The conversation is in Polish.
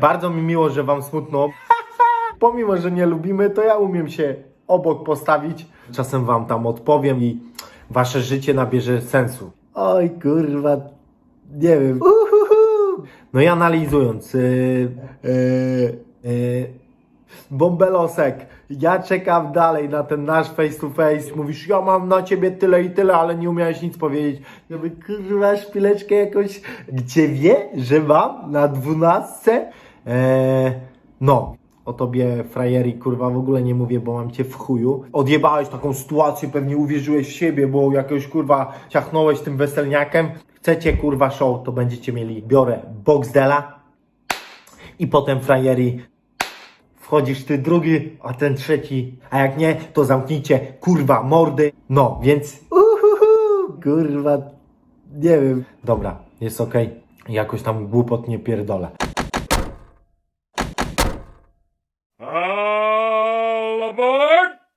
Bardzo mi miło, że wam smutno. Pomimo, że nie lubimy, to ja umiem się obok postawić. Czasem wam tam odpowiem i wasze życie nabierze sensu. Oj kurwa, nie wiem. Uhuhu. No i analizując, yy, yy, yy, Bąbelosek, ja czekam dalej na ten nasz face to face. Mówisz, ja mam na ciebie tyle i tyle, ale nie umiałeś nic powiedzieć. Ja kurwa, szpileczkę jakoś, gdzie wie, że mam na dwunastce? Eee, no, o tobie frajeri, kurwa, w ogóle nie mówię, bo mam cię w chuju. Odjebałeś taką sytuację, pewnie uwierzyłeś w siebie, bo jakiegoś, kurwa, ciachnąłeś tym weselniakiem. Chcecie, kurwa, show, to będziecie mieli. Biorę Boxdela i potem frajeri wchodzisz ty drugi, a ten trzeci, a jak nie, to zamknijcie, kurwa, mordy. No, więc uhuhu, kurwa, nie wiem. Dobra, jest okej. Jakoś tam głupot nie pierdolę.